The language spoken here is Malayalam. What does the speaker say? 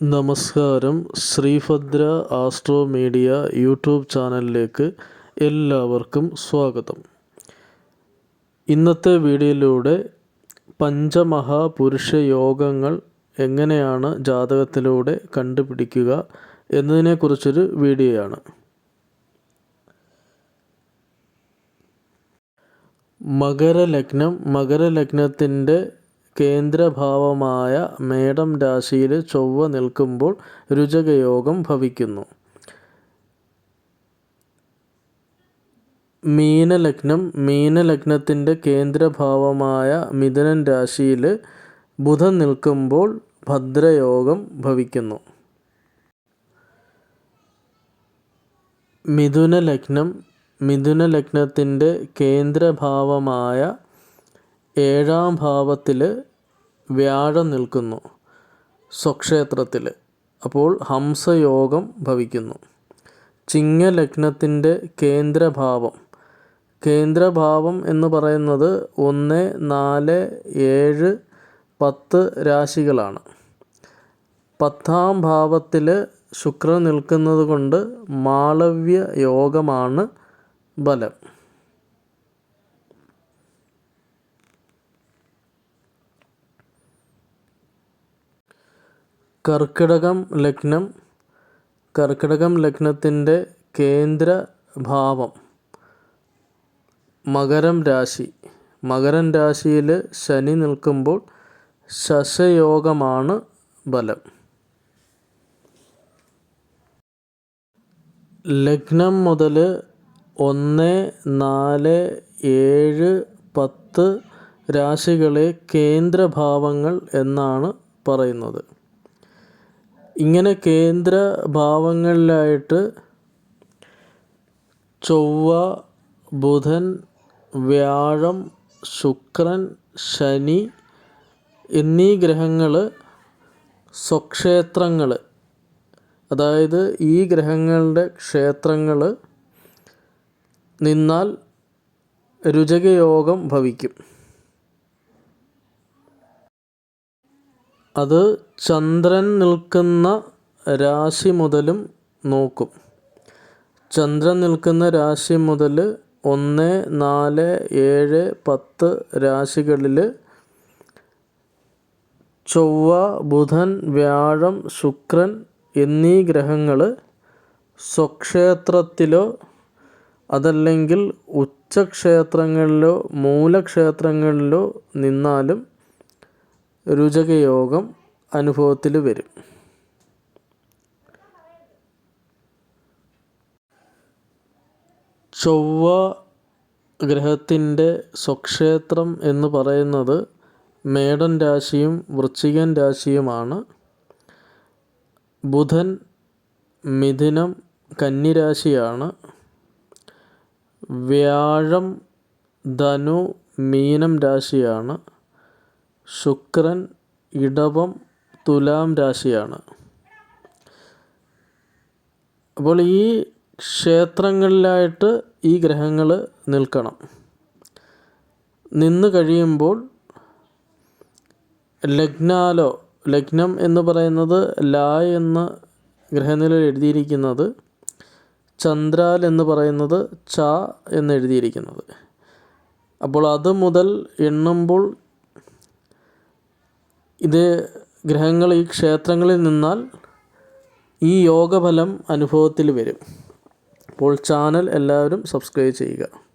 നമസ്കാരം. ശ്രീഭദ്ര ആസ്ട്രോ മീഡിയ യൂട്യൂബ് ചാനലിലേക്ക് എല്ലാവർക്കും സ്വാഗതം. ഇന്നത്തെ വീഡിയോയിലൂടെ പഞ്ചമഹാപുരുഷ യോഗങ്ങൾ എങ്ങനെയാണ് ജാതകത്തിലൂടെ കണ്ടുപിടിക്കുക എന്നതിനെക്കുറിച്ചൊരു വീഡിയോയാണ്. മകരലഗ്നം മകരലഗ്നത്തിന്റെ കേന്ദ്രഭാവമായ മേടം രാശിയിൽ ചൊവ്വ നിൽക്കുമ്പോൾ രുചകയോഗം ഭവിക്കുന്നു. മീനലഗ്നം മീനലഗ്നത്തിന്റെ കേന്ദ്രഭാവമായ മിഥുനൻ രാശിയിൽ ബുധൻ നിൽക്കുമ്പോൾ ഭദ്രയോഗം ഭവിക്കുന്നു. മിഥുന ലഗ്നം മിഥുന മിഥുനലഗ്നത്തിന്റെ കേന്ദ്രഭാവമായ ഏഴാം ഭാവത്തിൽ വ്യാഴം നിൽക്കുന്നു. സ്വക്ഷേത്രത്തിൽ. അപ്പോൾ ഹംസയോഗം ഭവിക്കുന്നു. ചിങ്ങലഗ്നത്തിന്റെ കേന്ദ്രഭാവം. കേന്ദ്രഭാവം എന്ന് പറയുന്നത് ഒന്ന് നാല് ഏഴ് പത്ത് രാശികളാണ്. പത്താം ഭാവത്തിൽ ശുക്രൻ നിൽക്കുന്നത് കൊണ്ട് മാളവ്യ യോഗമാണ് ബലം കർക്കിടകം ലഗ്നം കർക്കിടകം ലഗ്നത്തിന്റെ കേന്ദ്ര ഭാവം മകരം രാശി. മകരം രാശിയിൽ ശനി നിൽക്കുമ്പോൾ ശശയോഗമാണ് ബലം. ലഗ്നം മുതൽ ഒന്ന് നാല് ഏഴ് പത്ത് രാശികളെ കേന്ദ്രഭാവങ്ങൾ എന്നാണ് പറയുന്നത്. ഇങ്ങനെ കേന്ദ്ര ഭാവങ്ങളിലായിട്ട് ചൊവ്വ ബുധൻ വ്യാഴം ശുക്രൻ ശനി എന്നീ ഗ്രഹങ്ങൾ സ്വക്ഷേത്രങ്ങൾ. അതായത് ഈ ഗ്രഹങ്ങളുടെ ക്ഷേത്രങ്ങൾ നിന്നാൽ രുചകയോഗം ഭവിക്കും. അത് ചന്ദ്രൻ നിൽക്കുന്ന രാശി മുതലും നോക്കും. ചന്ദ്രൻ നിൽക്കുന്ന രാശി മുതൽ ഒന്ന് നാല് ഏഴ് പത്ത് രാശികളിൽ ചൊവ്വ ബുധൻ വ്യാഴം ശുക്രൻ എന്നീ ഗ്രഹങ്ങൾ സ്വക്ഷേത്രത്തിലോ അതല്ലെങ്കിൽ ഉച്ചക്ഷേത്രങ്ങളിലോ മൂലക്ഷേത്രങ്ങളിലോ നിന്നാലും രുചകയോഗം അനുഭവത്തിൽ വരും. ചൊവ്വ ഗ്രഹത്തിന്റെ സ്വക്ഷേത്രം എന്ന് പറയുന്നത് മേടൻ രാശിയും വൃശ്ചികൻ രാശിയുമാണ്. ബുധൻ മിഥുനം കന്നിരാശിയാണ് വ്യാഴം ധനു മീനം രാശിയാണ്. ശുക്രൻ ഇടവം തുലാം രാശിയാണ്. അപ്പോൾ ഈ ക്ഷേത്രങ്ങളിലായിട്ട് ഈ ഗ്രഹങ്ങൾ നിൽക്കണം. നിന്ന് കഴിയുമ്പോൾ ലഗ്നാലോ ലഗ്നം എന്ന് പറയുന്നത് ലാ എന്ന ഗ്രഹനിലയിൽ എഴുതിയിരിക്കുന്നത് ചന്ദ്രാൽ എന്ന് പറയുന്നത് ച എന്ന് എഴുതിയിരിക്കുന്നത്. അപ്പോൾ അത് മുതൽ എണ്ണുമ്പോൾ ഇത് ഗ്രഹങ്ങൾ ഈ ക്ഷേത്രങ്ങളിൽ നിന്നാൽ ഈ യോഗഫലം അനുഭവത്തിൽ വരും. അപ്പോൾ ചാനൽ എല്ലാവരും സബ്സ്ക്രൈബ് ചെയ്യുക.